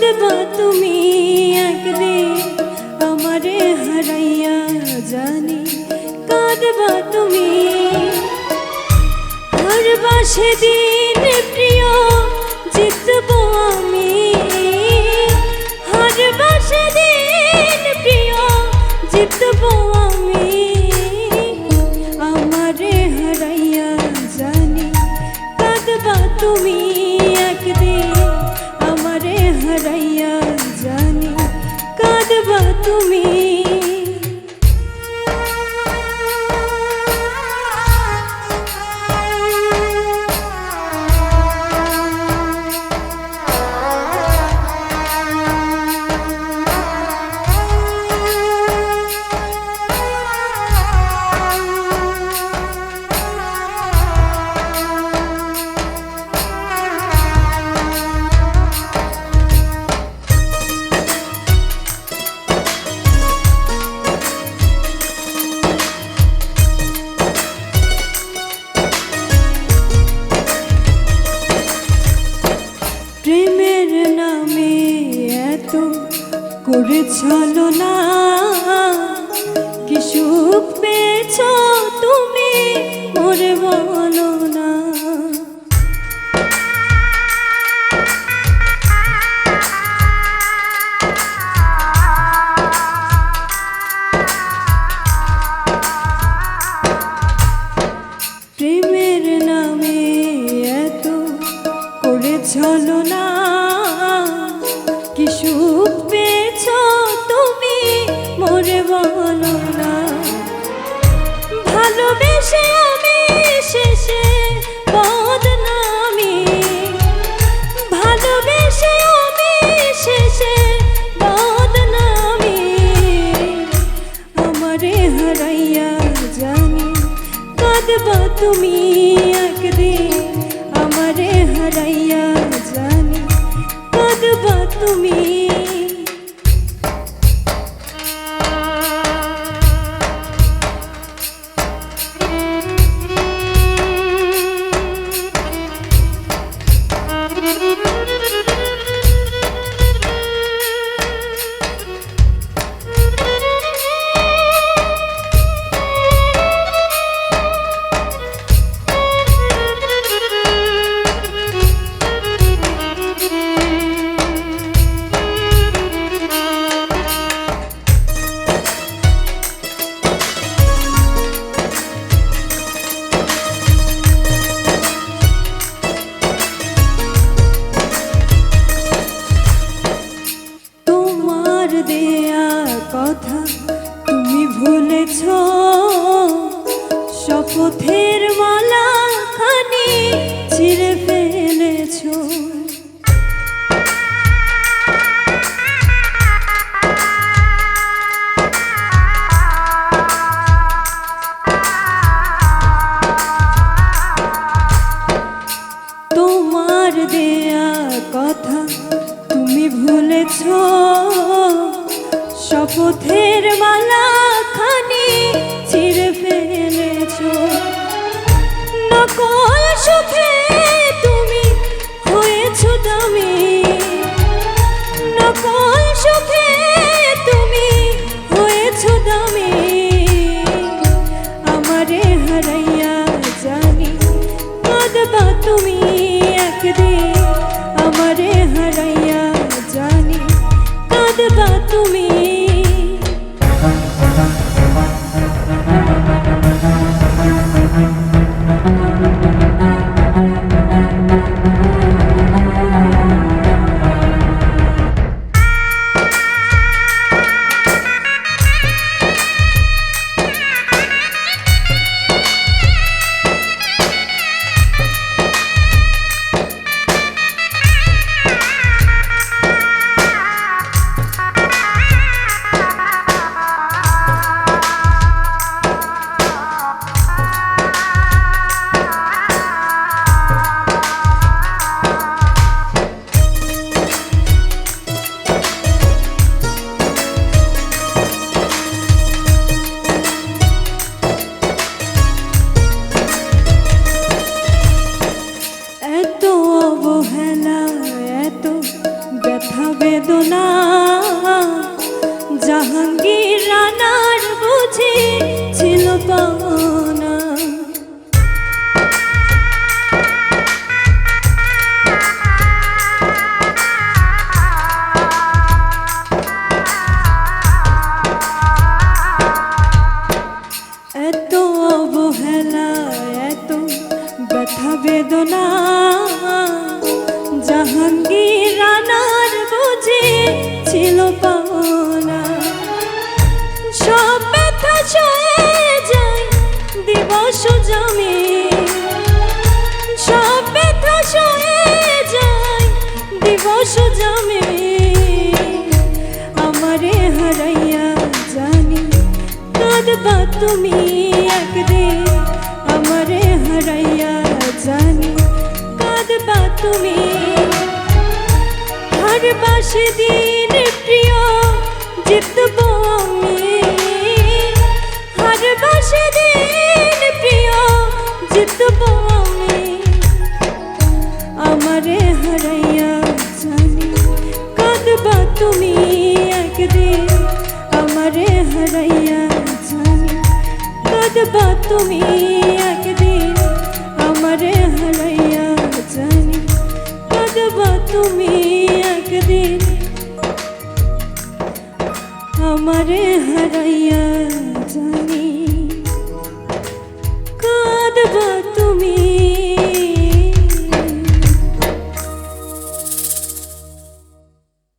কাঁদবা তুমি একদিন আমারে হারাইয়া জানি। কাঁদবা তুমি হারবা সেদিন। করেছিল না কি সুখ পেয়েছ তুমি? ভালোবেসে আমি শেষে বদনামি। ভালোবেসে আমি শেষে বদনামি। আমারে হারাইয়া জানি, কাঁদবা তুমি একদিন। আমারে হারাইয়া জানি, কাঁদবা তুমি তোমার দেয়া কথা তুমি ভুলেছ। শপথের মালা খানি ছিঁড়ে ফেলেছ। ভুলেছ শপথের মালা খানি ছিঁড়ে ফেলেছ। নকল সুখে কাঁদবা অবহেলা এত ব্যথা বেদনা জাহাঙ্গীর কাঁদবা তুমি একদিন, আমারে হারাইয়া জানি। কাঁদবা তুমি। আর বাসে দিন প্রিয়, জিতব আমি। আর বাসে দিন প্রিয়, জিতব আমি। আমারে হারাইয়া জানি। কাঁদবা তুমি একদিন, আমারে হারাইয়া কাঁদবা তুমি একদিন আমারে হারাইয়া জানি কাঁদবা তুমি একদিন আমারে হারাইয়া জানি কাঁদবা